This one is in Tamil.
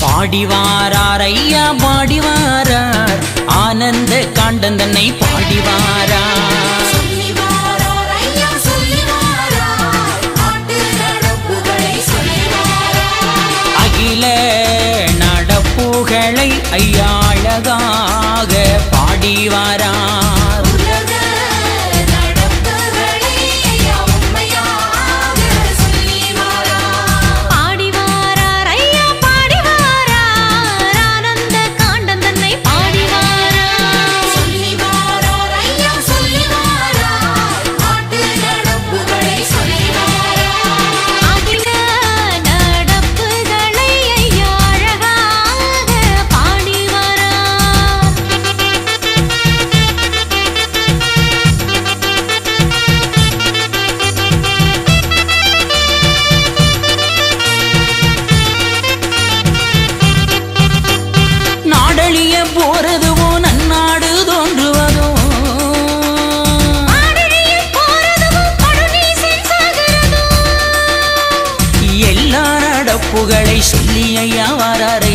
பாடிவாரார் ஐயா பாடிவாரார். ஆனந்த காண்டன் தன்னை பாடிவாரார். அகில நடப்புகளை ஐயா அழகாக அழிய போறதுவோ நன்னாடு தோன்றுவதோ? எல்லார் புகழை சொல்லி ஐயா? வாரார்